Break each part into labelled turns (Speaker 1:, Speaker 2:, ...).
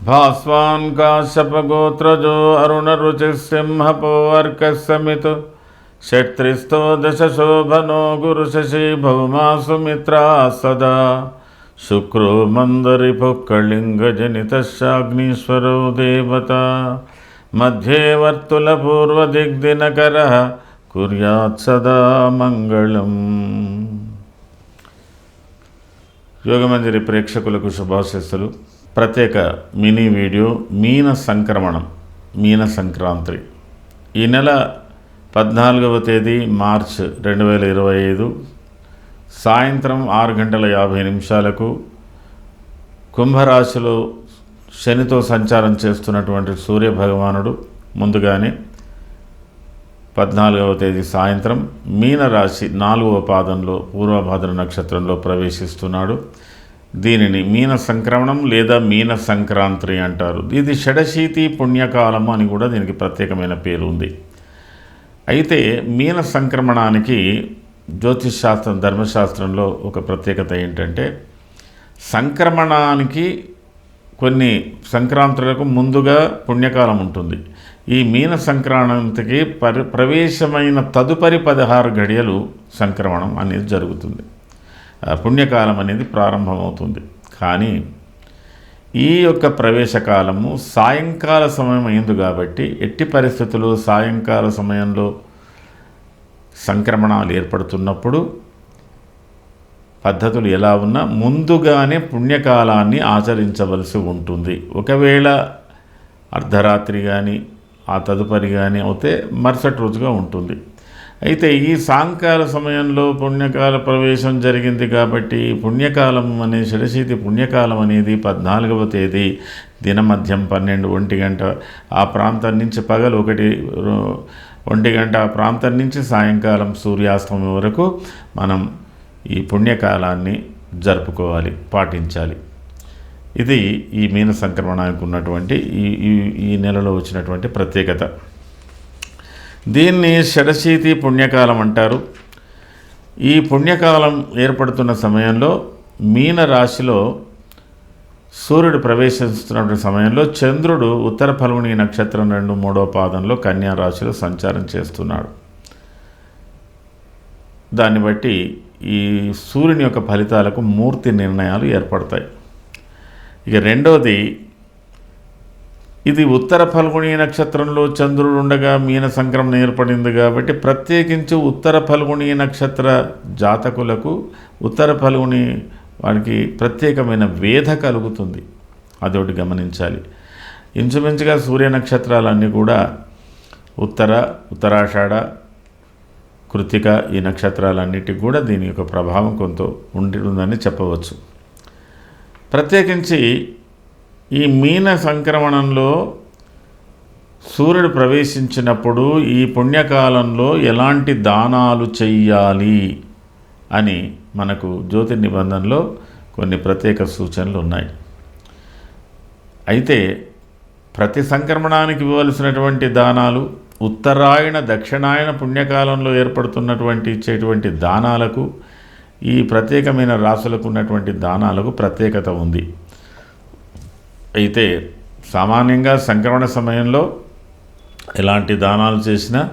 Speaker 1: भास्वान् काश्यपगोत्रजो अरुणरुचिसिंहपोऽर्कस्समित् षट्त्रिस्थो दशशोभनो गुरुशशि भौमा सुमित्रा सदा शुक्रो मन्दरिपुः कलिङ्गजनितश्चाग्नीश्वरो देवता मध्ये वर्तुलपूर्वदिग्दिनकरः कुर्यात् सदा मङ्गलम् యోగమంజరి ప్రేక్షకులకు శుభాశిస్సులు ప్రత్యేక మినీ వీడియో మీన సంక్రమణం మీన సంక్రాంతి. ఈ నెల పద్నాలుగవ తేదీ మార్చ్ రెండు వేల ఇరవై ఐదు. సాయంత్రం ఆరు గంటల యాభై నిమిషాలకు కుంభరాశిలో శనితో సంచారం చేస్తున్నటువంటి సూర్య భగవానుడు ముందుగానే పద్నాలుగవ తేదీ సాయంత్రం మీనరాశి నాలుగవ పాదంలో పూర్వభాద్ర నక్షత్రంలో ప్రవేశిస్తున్నాడు. దీనిని మీన సంక్రమణం లేదా మీన సంక్రాంతి అంటారు. ఇది షడశీతి పుణ్యకాలం అని కూడా దీనికి ప్రత్యేకమైన పేరు ఉంది. అయితే మీన సంక్రమణానికి జ్యోతిష్ శాస్త్రం ధర్మశాస్త్రంలో ఒక ప్రత్యేకత ఏంటంటే సంక్రమణానికి కొన్ని సంక్రాంతులకు ముందుగా పుణ్యకాలం ఉంటుంది. ఈ మీన సంక్రాంతికి పరి ప్రవేశమైన తదుపరి పదహారు గడియలు సంక్రమణం అనేది జరుగుతుంది. పుణ్యకాలం అనేది ప్రారంభమవుతుంది. కానీ ఈ యొక్క ప్రవేశకాలము సాయంకాల సమయం అయింది కాబట్టి ఎట్టి పరిస్థితులు సాయంకాల సమయంలో సంక్రమణాలు ఏర్పడుతున్నప్పుడు పద్ధతులు ఎలా ఉన్నా ముందుగానే పుణ్యకాలాన్ని ఆచరించవలసి ఉంటుంది. ఒకవేళ అర్ధరాత్రి కానీ ఆ తదుపరి కానీ అయితే మరుసటి రోజుగా ఉంటుంది. అయితే ఈ సాయంకాల సమయంలో పుణ్యకాల ప్రవేశం జరిగింది కాబట్టి పుణ్యకాలం అనే షడశీతి పుణ్యకాలం అనేది పద్నాలుగవ తేదీ దినమధ్యం పన్నెండు ఒంటి గంట ఆ ప్రాంతం నుంచి పగలు ఒకటి ఒంటి గంట ఆ ప్రాంతం నుంచి సాయంకాలం సూర్యాస్తమయం వరకు మనం ఈ పుణ్యకాలాన్ని జరుపుకోవాలి పాటించాలి. ఇది ఈ మీన సంక్రమణానికి ఉన్నటువంటి ఈ ఈ ఈ నెలలో వచ్చినటువంటి ప్రత్యేకత. దీన్ని షడశీతి పుణ్యకాలం అంటారు. ఈ పుణ్యకాలం ఏర్పడుతున్న సమయంలో మీన రాశిలో సూర్యుడు ప్రవేశిస్తున్నటువంటి సమయంలో చంద్రుడు ఉత్తర ఫల్గుని నక్షత్రం రెండు మూడో పాదంలో కన్యా రాశిలో సంచారం చేస్తున్నాడు. దాన్ని బట్టి ఈ సూర్యుని యొక్క ఫలితాలకు మూర్తి నిర్ణయాలు ఏర్పడతాయి. ఇక రెండవది ఇది ఉత్తర ఫల్గుణి నక్షత్రంలో చంద్రుడు ఉండగా మీన సంక్రమణ ఏర్పడింది కాబట్టి ప్రత్యేకించి ఉత్తర ఫల్గుణి నక్షత్ర జాతకులకు ఉత్తర ఫల్గుణి వారికి ప్రత్యేకమైన వేధ కలుగుతుంది. అదొకటి గమనించాలి. ఇంచుమించుగా సూర్య నక్షత్రాలన్నీ కూడా ఉత్తర ఉత్తరాషాఢ కృతిక ఈ నక్షత్రాలన్నిటికి కూడా దీని యొక్క ప్రభావం కొంత ఉంటుందని చెప్పవచ్చు. ప్రత్యేకించి ఈ మీన సంక్రమణంలో సూర్యుడు ప్రవేశించినప్పుడు ఈ పుణ్యకాలంలో ఎలాంటి దానాలు చెయ్యాలి అని మనకు జ్యోతి నిబంధనలో కొన్ని ప్రత్యేక సూచనలు ఉన్నాయి. అయితే ప్రతి సంక్రమణానికి ఇవ్వవలసినటువంటి దానాలు ఉత్తరాయణ దక్షిణాయన పుణ్యకాలంలో ఏర్పడుతున్నటువంటి ఇచ్చేటువంటి దానాలకు ఈ ప్రత్యేకమైన రాసులకు ఉన్నటువంటి దానాలకు ప్రత్యేకత ఉంది. అయితే సామాన్యంగా సంక్రమణ సమయంలో ఎలాంటి దానాలు చేసినా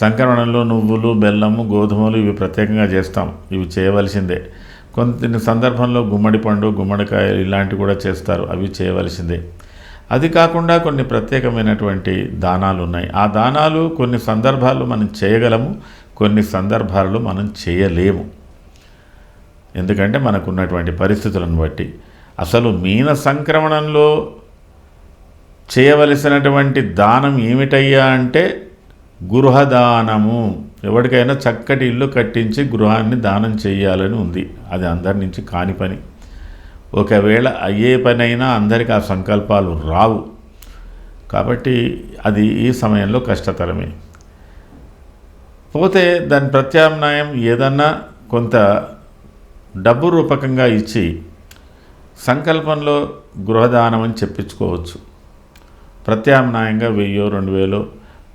Speaker 1: సంక్రమణలో నువ్వులు బెల్లము గోధుమలు ఇవి ప్రత్యేకంగా చేస్తాం. ఇవి చేయవలసిందే. కొన్ని సందర్భంలో గుమ్మడి పండు గుమ్మడికాయలు ఇలాంటివి కూడా చేస్తారు. అవి చేయవలసిందే. అది కాకుండా కొన్ని ప్రత్యేకమైనటువంటి దానాలు ఉన్నాయి. ఆ దానాలు కొన్ని సందర్భాల్లో మనం చేయగలము కొన్ని సందర్భాల్లో మనం చేయలేము. ఎందుకంటే మనకున్నటువంటి పరిస్థితులను బట్టి. అసలు మీన సంక్రమణంలో చేయవలసినటువంటి దానం ఏమిటయ్యా అంటే గృహదానము. ఎవరికైనా చక్కటి ఇల్లు కట్టించి గృహాన్ని దానం చేయాలని ఉంది. అది అందరి నుంచి కాని పని. ఒకవేళ అయ్యే పనైనా అందరికి ఆ సంకల్పాలు రావు. కాబట్టి అది ఈ సమయంలో కష్టతరమే. పోతే దాని ప్రత్యామ్నాయం ఏదన్నా కొంత డబ్బు రూపకంగా ఇచ్చి సంకల్పంలో గృహదానం అని చెప్పించుకోవచ్చు. ప్రత్యామ్నాయంగా వెయ్యో రెండు వేలు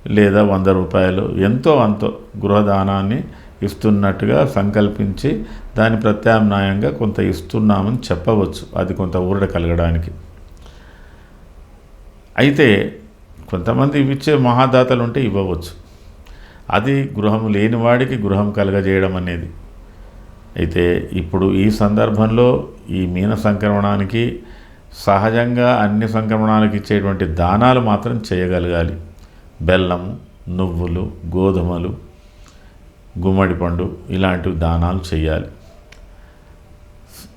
Speaker 1: లేదా వంద రూపాయలు ఎంతో అంతో గృహదానాన్ని ఇస్తున్నట్టుగా సంకల్పించి దాని ప్రత్యామ్నాయంగా కొంత ఇస్తున్నామని చెప్పవచ్చు. అది కొంత ఊరట కలగడానికి. అయితే కొంతమంది ఇచ్చే మహాదాతలు ఉంటే ఇవ్వవచ్చు. అది గృహం లేని వాడికి గృహం కలగజేయడం అనేది. అయితే ఇప్పుడు ఈ సందర్భంలో ఈ మీన సంక్రమణానికి సహజంగా అన్ని సంక్రమణాలకు ఇచ్చేటువంటి దానాలు మాత్రం చేయగలగాలి. బెల్లము నువ్వులు గోధుమలు గుమ్మడి పండు ఇలాంటి దానాలు చేయాలి.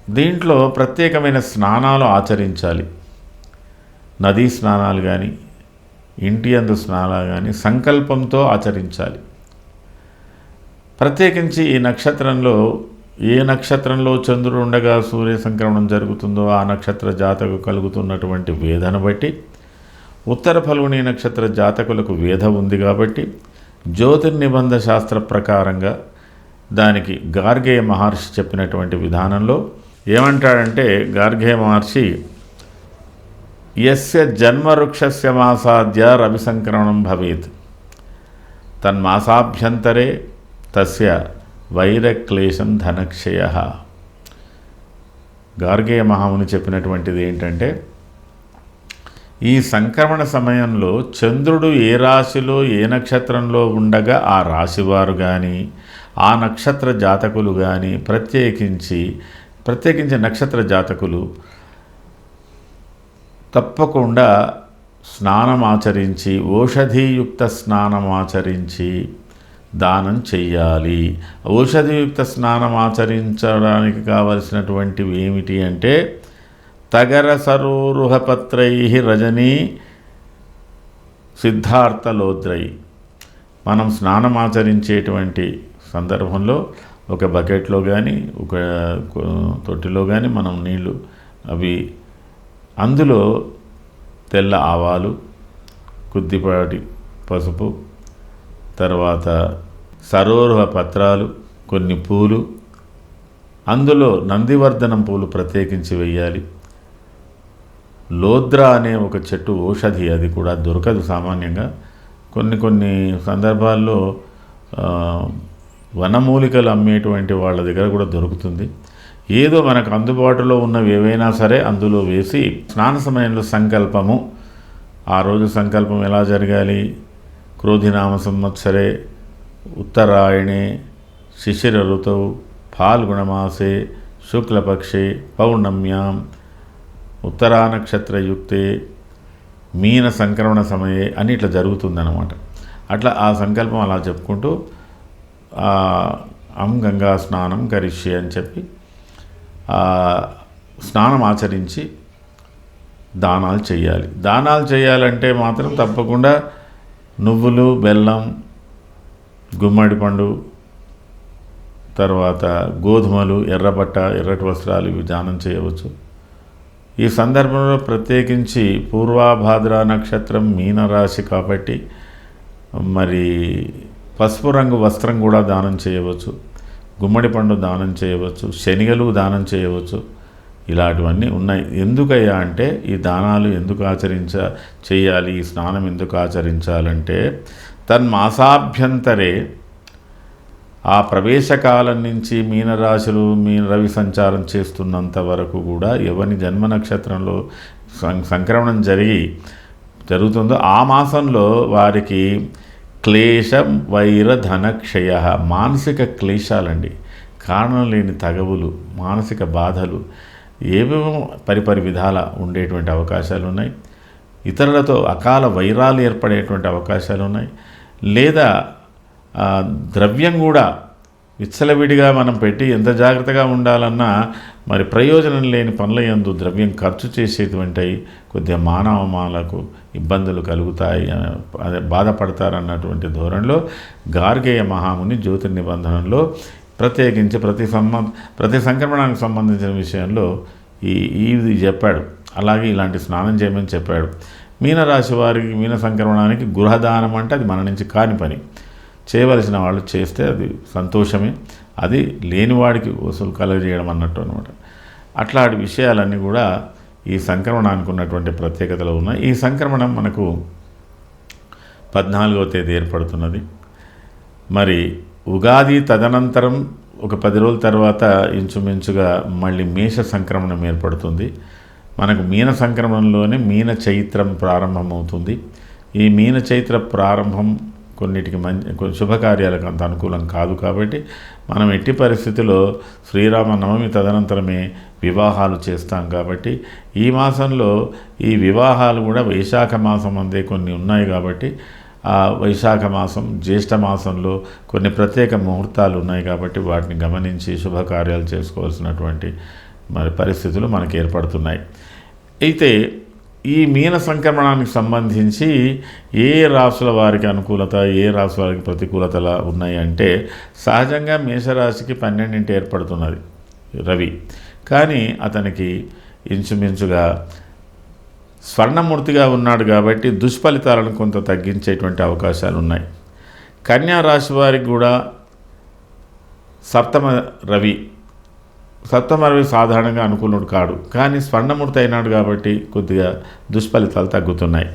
Speaker 1: దీంట్లో ప్రత్యేకమైన స్నానాలు ఆచరించాలి. నదీ స్నానాలు కానీ ఇంటి అందు స్నానాలు కానీ సంకల్పంతో ఆచరించాలి. ప్రత్యేకించి ఈ నక్షత్రంలో ఏ నక్షత్రంలో చంద్రుడు ఉండగా సూర్య సంక్రమణం జరుగుతుందో ఆ నక్షత్ర జాతకు కలుగుతున్నటువంటి వేదను బట్టి ఉత్తర ఫల్గుని నక్షత్ర జాతకులకు వేధ ఉంది కాబట్టి జ్యోతిర్నిబంధ శాస్త్ర ప్రకారంగా దానికి గార్గేయ మహర్షి చెప్పినటువంటి విధానంలో ఏమంటాడంటే గార్గేయ మహర్షి యస్య జన్మవృక్షస్య మాసాద్య రవి సంక్రమణం భవేత్. తన్మాసాభ్యంతరే తస్య వైరక్లేశం ధనక్షయ. గార్గేయ మహాముని చెప్పినటువంటిది ఏంటంటే ఈ సంక్రమణ సమయంలో చంద్రుడు ఏ రాశిలో ఏ నక్షత్రంలో ఉండగా ఆ రాశివారు కానీ ఆ నక్షత్ర జాతకులు కానీ ప్రత్యేకించి ప్రత్యేకించి నక్షత్ర జాతకులు తప్పకుండా స్నానం ఆచరించి ఓషధీయుక్త స్నానం ఆచరించి దానం చెయ్యాలి. ఔషధియుక్త స్నానం ఆచరించడానికి కావలసినటువంటివి ఏమిటి అంటే తగర సరోరుహపత్రై రజనీ సిద్ధార్థలోద్రై మనం స్నానం ఆచరించేటువంటి సందర్భంలో ఒక బకెట్లో కానీ ఒక తొట్టిలో కానీ మనం నీళ్ళు అవి అందులో తెల్ల ఆవాలు కొద్దిపాటి పసుపు తర్వాత సరోవర పత్రాలు కొన్ని పూలు అందులో నందివర్ధనం పూలు ప్రత్యేకించి వేయాలి లోద్ర అనే ఒక చెట్టు ఔషధి అది కూడా దొరకదు సామాన్యంగా. కొన్ని కొన్ని సందర్భాల్లో వనమూలికలు అమ్మేటువంటి వాళ్ళ దగ్గర కూడా దొరుకుతుంది. ఏదో మనకు అందుబాటులో ఉన్నవి ఏవైనా సరే అందులో వేసి స్నాన సమయంలో సంకల్పము. ఆ రోజు సంకల్పం ఎలా జరగాలి? క్రోధినామ సంవత్సరే ఉత్తరాయణే శిశిర ఋతువు ఫాల్గుణమాసే శుక్లపక్షే పౌర్ణమ్యాం ఉత్తరానక్షత్రయుక్తే మీన సంక్రమణ సమయే అని ఇట్లా జరుగుతుందన్నమాట. అట్లా ఆ సంకల్పం అలా చెప్పుకుంటూ అం గంగా స్నానం కరిష్యే అని చెప్పి స్నానం ఆచరించి దానాలు చేయాలి. దానాలు చేయాలంటే మాత్రం తప్పకుండా నువ్వులు బెల్లం గుమ్మడి పండు తర్వాత గోధుమలు ఎర్రబట్ట ఎర్రటి వస్త్రాలు ఇవి దానం చేయవచ్చు. ఈ సందర్భంలో ప్రత్యేకించి పూర్వాభాద్ర నక్షత్రం మీనరాశి కాబట్టి మరి పసుపు రంగు వస్త్రం కూడా దానం చేయవచ్చు. గుమ్మడి పండు దానం చేయవచ్చు. శనిగలు దానం చేయవచ్చు. ఇలాంటివన్నీ ఉన్నాయి. ఎందుకయ్యా అంటే ఈ దానాలు ఎందుకు ఆచరించ చేయాలి? ఈ స్నానం ఎందుకు ఆచరించాలంటే తన్మాసాభ్యంతరే ఆ ప్రవేశకాలం నుంచి మీనరాశులు మీన రవి సంచారం చేస్తున్నంత వరకు కూడా ఎవరి జన్మ నక్షత్రంలో సంక్రమణం జరిగి జరుగుతుందో ఆ మాసంలో వారికి క్లేశం వైర ధనక్షయ మానసిక క్లేశాలండి. కారణం లేని తగవులు మానసిక బాధలు ఏవేవో పరిపరి విధాల ఉండేటువంటి అవకాశాలు ఉన్నాయి ఇతరులతో అకాల వైరాలు ఏర్పడేటువంటి అవకాశాలు ఉన్నాయి లేదా ద్రవ్యం కూడా విచ్చలవిడిగా మనం పెట్టి ఎంత జాగ్రత్తగా ఉండాలన్నా మరి ప్రయోజనం లేని పనుల ఎందు ద్రవ్యం ఖర్చు చేసేటువంటి కొద్దిగా మానవమాలకు ఇబ్బందులు కలుగుతాయి అదే బాధపడతారన్నటువంటి ధోరణిలో గార్గేయ మహాముని జ్యోతి నిబంధనలో ప్రత్యేకించి ప్రతి సంబ ప్రతి సంక్రమణానికి సంబంధించిన విషయంలో ఈ ఇది చెప్పాడు. అలాగే ఇలాంటి స్నానం చేయమని చెప్పాడు. మీనరాశి వారికి మీన సంక్రమణానికి గృహదానం అంటే అది మన నుంచి కాని పని. చేయవలసిన వాళ్ళు చేస్తే అది సంతోషమే. అది లేనివాడికి వసూలు కలగజేయడం అన్నట్టు అనమాట అట్లాంటి విషయాలన్నీ కూడా ఈ సంక్రమణానికి ఉన్నటువంటి ప్రత్యేకతలు ఉన్నాయి. ఈ సంక్రమణం మనకు పద్నాలుగవ తేదీ ఏర్పడుతున్నది. మరి ఉగాది తదనంతరం ఒక పది రోజుల తర్వాత ఇంచుమించుగా మళ్ళీ మేష సంక్రమణం ఏర్పడుతుంది. మనకు మీన సంక్రమణంలోనే మీన చైత్రం ప్రారంభమవుతుంది. ఈ మీన చైత్ర ప్రారంభం కొన్నిటికి మంచి కొన్ని శుభకార్యాలకు అంత అనుకూలం కాదు కాబట్టి మనం ఎట్టి పరిస్థితిలో శ్రీరామనవమి తదనంతరమే వివాహాలు చేస్తాం కాబట్టి ఈ మాసంలో ఈ వివాహాలు కూడా వైశాఖ మాసం అందే కొన్ని ఉన్నాయి కాబట్టి వైశాఖ మాసం జ్యేష్ఠ మాసంలో కొన్ని ప్రత్యేక ముహూర్తాలు ఉన్నాయి కాబట్టి వాటిని గమనించి శుభకార్యాలు చేసుకోవాల్సినటువంటి మరి పరిస్థితులు మనకు ఏర్పడుతున్నాయి. అయితే ఈ మీన సంక్రమణానికి సంబంధించి ఏ రాసుల వారికి అనుకూలత ఏ రాసుల వారికి ప్రతికూలతలు ఉన్నాయి అంటే సహజంగా మేషరాశికి పన్నెండింటి ఏర్పడుతున్నది రవి. కానీ అతనికి ఇంచుమించుగా స్వర్ణమూర్తిగా ఉన్నాడు కాబట్టి దుష్ఫలితాలను కొంత తగ్గించేటువంటి అవకాశాలు ఉన్నాయి. కన్యా రాశి వారికి కూడా సప్తమ రవి సప్తమ రవి సాధారణంగా అనుకూలుడు కాడు. కానీ స్వర్ణమూర్తి అయినాడు కాబట్టి కొద్దిగా దుష్ఫలితాలు తగ్గుతున్నాయి.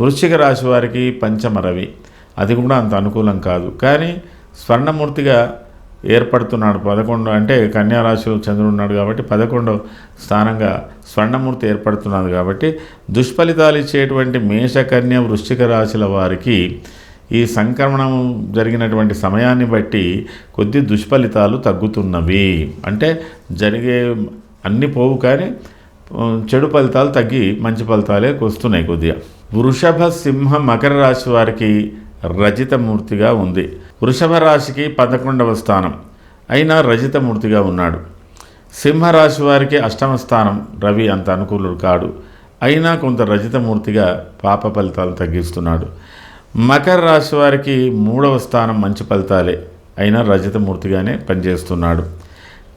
Speaker 1: వృశ్చిక రాశి వారికి పంచమ రవి అది కూడా అంత అనుకూలం కాదు. కానీ స్వర్ణమూర్తిగా ఏర్పడుతున్నాడు. పదకొండు అంటే కన్యా రాశిలో చంద్రుడు ఉన్నాడు కాబట్టి పదకొండు స్థానంగా స్వర్ణమూర్తి ఏర్పడుతున్నాడు కాబట్టి దుష్ఫలితాలు ఇచ్చేటువంటి మేషకన్య వృశ్చిక రాశుల వారికి ఈ సంక్రమణం జరిగినటువంటి సమయాన్ని బట్టి కొద్ది దుష్ఫలితాలు తగ్గుతున్నవి. అంటే జరిగే అన్ని పోవు కానీ చెడు ఫలితాలు తగ్గి మంచి ఫలితాలే వస్తున్నాయి కొద్దిగా. వృషభ సింహ మకర రాశి వారికి రజితమూర్తిగా ఉంది. వృషభ రాశికి పదకొండవ స్థానం. అయినా రజితమూర్తిగా ఉన్నాడు. సింహరాశి వారికి అష్టమ స్థానం రవి అంత అనుకూలుడు కాడు. అయినా కొంత రజితమూర్తిగా పాప ఫలితాలు తగ్గిస్తున్నాడు. మకర రాశి వారికి మూడవ స్థానం మంచి ఫలితాలే. అయినా రజితమూర్తిగానే పనిచేస్తున్నాడు.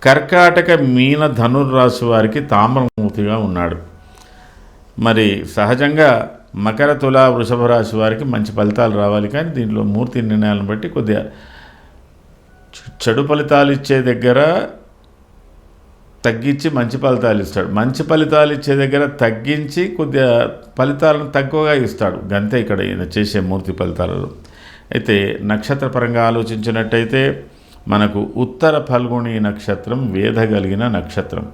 Speaker 1: కర్కాటక మీన ధనుర్రాశి వారికి తామ్రమూర్తిగా ఉన్నాడు. మరి సహజంగా మకర తుల వృషభ రాశి వారికి మంచి ఫలితాలు రావాలి. కానీ దీంట్లో మూర్తి నిర్ణయాలను బట్టి కొద్దిగా చెడు ఫలితాలు ఇచ్చే దగ్గర తగ్గించి మంచి ఫలితాలు ఇస్తాడు. మంచి ఫలితాలు ఇచ్చే దగ్గర తగ్గించి కొద్దిగా ఫలితాలను తక్కువగా ఇస్తాడు. గంతే ఇక్కడ ఈయన చేసే మూర్తి ఫలితాలలో. అయితే నక్షత్రపరంగా ఆలోచించినట్టయితే మనకు ఉత్తర ఫల్గుణి నక్షత్రం వేధగలిగిన కలిగిన నక్షత్రం.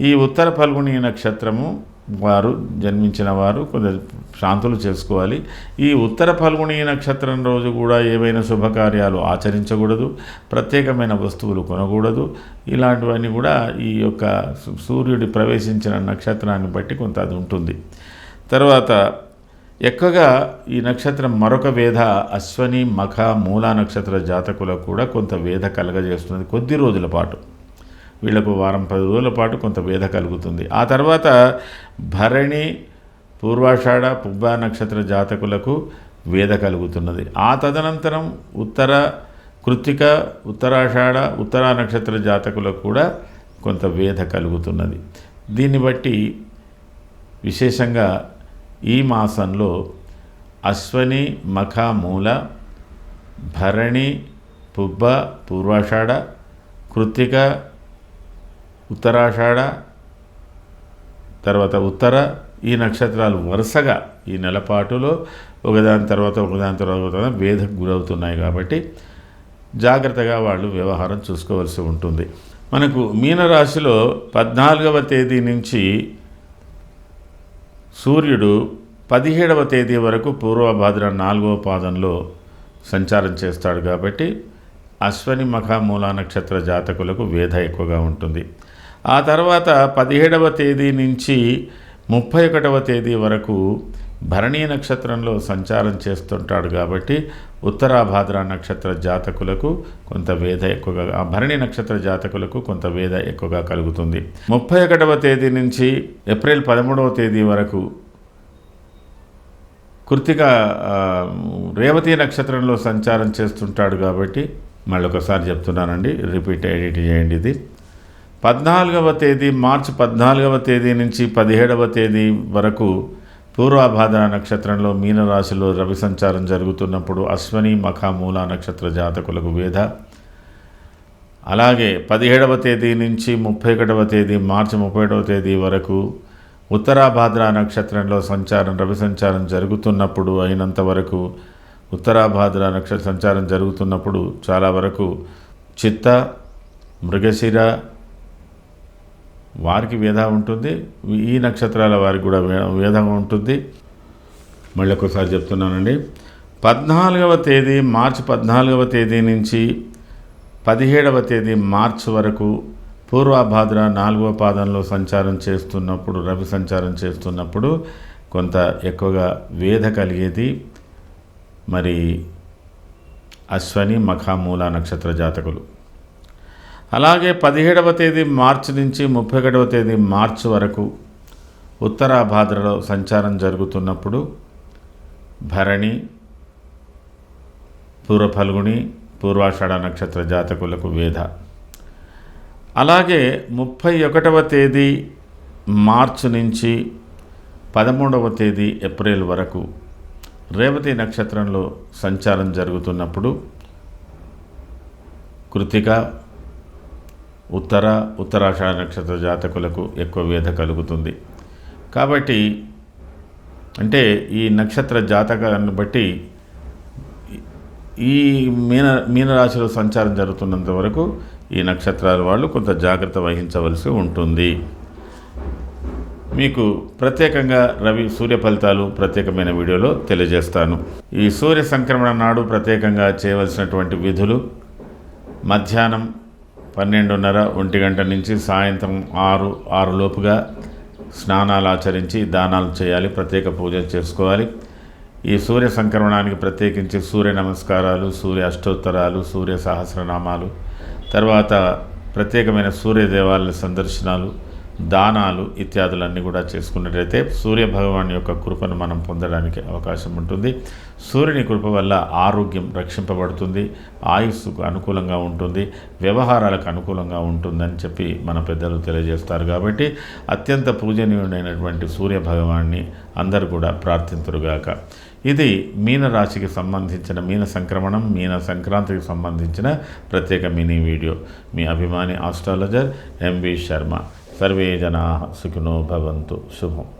Speaker 1: ఈ ఉత్తర ఫల్గుణి నక్షత్రము వారు జన్మించిన వారు కొంచెం శాంతులు చేసుకోవాలి. ఈ ఉత్తర ఫల్గుణి నక్షత్రం రోజు కూడా ఏవైనా శుభకార్యాలు ఆచరించకూడదు ప్రత్యేకమైన వస్తువులు కొనకూడదు. ఇలాంటివన్నీ కూడా ఈ యొక్క సూర్యుడి ప్రవేశించిన నక్షత్రాన్ని బట్టి కొంత అది ఉంటుంది. తర్వాత ఎక్కువగా ఈ నక్షత్రం మరొక వేధ అశ్వని మఖ మూలా నక్షత్ర జాతకులకు కూడా కొంత వేధ కలగజేస్తుంది కొద్ది రోజుల పాటు. వీళ్ళకు వారం పది రోజుల పాటు కొంత వేధ కలుగుతుంది. ఆ తర్వాత భరణి పూర్వాషాఢ పుబ్బ నక్షత్ర జాతకులకు వేద కలుగుతున్నది. ఆ తదనంతరం ఉత్తర కృత్తిక ఉత్తరాషాఢ ఉత్తరా నక్షత్ర జాతకులకు కూడా కొంత వేధ కలుగుతున్నది. దీన్ని బట్టి విశేషంగా ఈ మాసంలో అశ్వని మఖ మూల భరణి పుబ్బ పూర్వాషాఢ కృత్తిక ఉత్తరాషాఢ తర్వాత ఉత్తర ఈ నక్షత్రాలు వరుసగా ఈ నెలపాటులో ఒకదాని తర్వాత ఒకదాని తర్వాత వేధకు గురవుతున్నాయి కాబట్టి జాగ్రత్తగా వాళ్ళు వ్యవహారం చూసుకోవాల్సి ఉంటుంది. మనకు మీనరాశిలో పద్నాలుగవ తేదీ నుంచి సూర్యుడు పదిహేడవ తేదీ వరకు పూర్వభాద్ర నాలుగవ పాదంలో సంచారం చేస్తాడు కాబట్టి అశ్వని మఖామూల నక్షత్ర జాతకులకు వేధ ఎక్కువగా ఉంటుంది. ఆ తర్వాత పదిహేడవ తేదీ నుంచి ముప్పై ఒకటవ తేదీ వరకు భరణీ నక్షత్రంలో సంచారం చేస్తుంటాడు కాబట్టి ఉత్తరాభాద్ర నక్షత్ర జాతకులకు కొంత వేద ఎక్కువగా ఆ భరణి నక్షత్ర జాతకులకు కొంత వేద ఎక్కువగా కలుగుతుంది. ముప్పై ఒకటవ తేదీ నుంచి ఏప్రిల్ పదమూడవ తేదీ వరకు కృతిక రేవతి నక్షత్రంలో సంచారం చేస్తుంటాడు కాబట్టి మళ్ళీ ఒకసారి చెప్తున్నానండి. రిపీట్ ఎడిట్ చేయండి ఇది. పద్నాలుగవ తేదీ మార్చి పద్నాలుగవ తేదీ నుంచి పదిహేడవ తేదీ వరకు పూర్వాభాద్ర నక్షత్రంలో మీనరాశిలో రవి సంచారం జరుగుతున్నప్పుడు అశ్వని మఖ మూల నక్షత్ర జాతకులకు వేద అలాగే పదిహేడవ తేదీ నుంచి ముప్పై ఒకటవ తేదీ మార్చి ముప్పై ఒకటవ తేదీ వరకు ఉత్తరాభాద్ర నక్షత్రంలో సంచారం రవి సంచారం జరుగుతున్నప్పుడు అయినంత వరకు ఉత్తరాభాద్ర నక్షత్ర సంచారం జరుగుతున్నప్పుడు చాలా వరకు చిత్త మృగశిర వారికి వేధ ఉంటుంది ఈ నక్షత్రాల వారికి కూడా వేధ ఉంటుంది. మళ్ళీ ఒకసారి చెప్తున్నానండి. పద్నాలుగవ తేదీ మార్చి పద్నాలుగవ తేదీ నుంచి పదిహేడవ తేదీ మార్చి వరకు పూర్వభాద్ర నాలుగవ పాదంలో సంచారం చేస్తున్నప్పుడు రవి సంచారం చేస్తున్నప్పుడు కొంత ఎక్కువగా వేధ కలిగేది. మరి అశ్వని మఖామూల నక్షత్ర జాతకులు. అలాగే పదిహేడవ తేదీ మార్చి నుంచి ముప్పై ఒకటవ తేదీ మార్చి వరకు ఉత్తరాభాద్రలో సంచారం జరుగుతున్నప్పుడు భరణి పూర్వ ఫల్గుని పూర్వాషాఢ నక్షత్ర జాతకులకు వేధ. అలాగే ముప్పై ఒకటవ తేదీ మార్చి నుంచి పదమూడవ తేదీ ఏప్రిల్ వరకు రేవతి నక్షత్రంలో సంచారం జరుగుతున్నప్పుడు కృతిక ఉత్తర ఉత్తరాషాఢ నక్షత్ర జాతకులకు ఎక్కువ వేధ కలుగుతుంది. కాబట్టి అంటే ఈ నక్షత్ర జాతకాన్ని బట్టి ఈ మీన మీనరాశిలో సంచారం జరుగుతున్నంత వరకు ఈ నక్షత్రాల వాళ్ళు కొంత జాగ్రత్త వహించవలసి ఉంటుంది. మీకు ప్రత్యేకంగా రవి సూర్య ఫలితాలు ప్రత్యేకమైన వీడియోలో తెలియజేస్తాను. ఈ సూర్య సంక్రమణ నాడు ప్రత్యేకంగా చేయవలసినటువంటి విధులు మధ్యాహ్నం పన్నెండున్నర ఒంటి గంట నుంచి సాయంత్రం ఆరు ఆరు లోపుగా స్నానాలు ఆచరించి దానాలు చేయాలి ప్రత్యేక పూజలు చేసుకోవాలి. ఈ సూర్య సంక్రమణానికి ప్రత్యేకించి సూర్య నమస్కారాలు సూర్య అష్టోత్తరాలు సూర్య సహస్రనామాలు తర్వాత ప్రత్యేకమైన సూర్య దేవాలయ సందర్శనాలు దానాలు ఇత్యాదులన్నీ కూడా చేసుకున్నట్లయితే సూర్య భగవాన్ యొక్క కృపను మనం పొందడానికి అవకాశం ఉంటుంది. సూర్యుని కృప వల్ల ఆరోగ్యం రక్షింపబడుతుంది ఆయుస్సుకు అనుకూలంగా ఉంటుంది వ్యవహారాలకు అనుకూలంగా ఉంటుందని చెప్పి మన పెద్దలు తెలియజేస్తారు కాబట్టి అత్యంత పూజనీయుడైనటువంటి సూర్య భగవాన్ని అందరూ కూడా ప్రార్థింతురుగాక. ఇది మీనరాశికి సంబంధించిన మీన సంక్రమణం మీన సంక్రాంతికి సంబంధించిన ప్రత్యేక మినీ వీడియో. మీ అభిమాని ఆస్ట్రాలజర్ ఎంవి శర్మ. सर्वे जना सुखिनो भवन्तु। शुभम।